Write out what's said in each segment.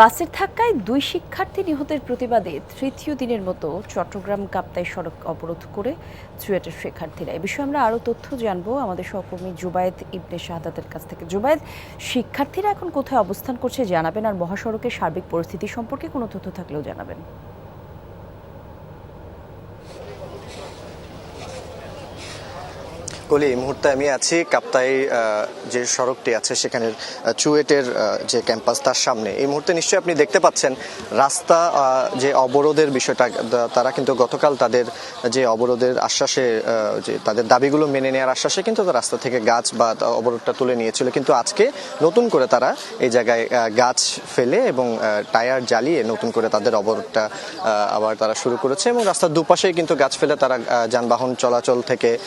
বাসের ধাক্কায় দুই শিক্ষার্থী নিহতের প্রতিবাদে তৃতীয় দিনের মতো চট্টগ্রাম কাপ্তাই সড়ক অবরোধ করে চুয়েটের শিক্ষার্থীরা। এ বিষয়ে আমরা আরও তথ্য জানব আমাদের সহকর্মী জুবায়েদ ইবনে শাহাদাতের কাছ থেকে। জুবায়েদ, শিক্ষার্থীরা এখন কোথায় অবস্থান করছে জানাবেন, আর মহাসড়কের সার্বিক পরিস্থিতি সম্পর্কে কোনো তথ্য থাকলেও জানাবেন। কলি এই মুহূর্তে আমি আছি কাপ্তাই যে সড়কটি আছে সেখানের চুয়েটের যে ক্যাম্পাস তার সামনে। এই মুহূর্তে নিশ্চয়ই আপনি দেখতে পাচ্ছেন রাস্তা যে অবরোধের বিষয়টা তারা কিন্তু গতকাল তাদের যে অবরোধের আশ্বাসে যে তাদের দাবিগুলো মেনে নেওয়ার আশ্বাসে কিন্তু রাস্তা থেকে গাছ বা অবরোধটা তুলে নিয়েছিল। কিন্তু আজকে নতুন করে তারা এই জায়গায় গাছ ফেলে এবং টায়ার জ্বালিয়ে নতুন করে তাদের অবরোধটা আবার তারা শুরু করেছে এবং রাস্তার দুপাশেই কিন্তু গাছ ফেলে তারা যানবাহন চলাচল থেকে আহ,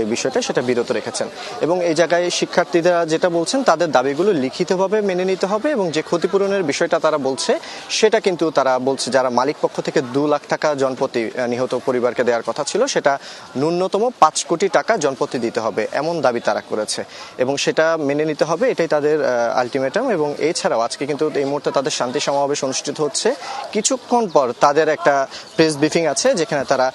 যে বিষয়টা সেটা বিরত রেখেছেন। এবং এই জায়গায় শিক্ষার্থীরা যেটা বলছেন, তাদের দাবিগুলো লিখিতভাবে মেনে নিতে হবে এবং যে ক্ষতিপূরণের বিষয়টা তারা বলছে, সেটা কিন্তু তারা বলছে যারা মালিক পক্ষ থেকে দু লাখ টাকা জনপ্রতি নিহত পরিবারকে দেওয়ার কথা ছিল, সেটা ন্যূনতম পাঁচ কোটি টাকা জনপ্রতি দিতে হবে, এমন দাবি তারা করেছে। এবং সেটা মেনে নিতে হবে, এটাই তাদের আলটিমেটাম এবং এছাড়াও আজকে কিন্তু এই মুহূর্তে তাদের শান্তি সমাবেশ অনুষ্ঠিত হচ্ছে। কিছুক্ষণ পর তাদের একটা প্রেস ব্রিফিং আছে, যেখানে তারা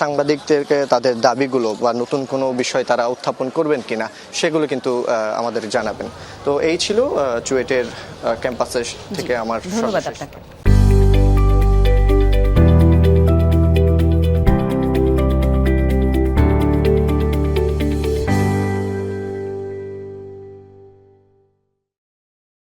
সাংবাদিকদেরকে তাদের দাবিগুলো বা নতুন কোনো বিষয় তারা উত্থাপন করবেন কিনা সেগুলো কিন্তু আমাদের জানাবেন। তো এই ছিল চুয়েটের ক্যাম্পাসের থেকে আমার ধন্যবাদ আপনাকে।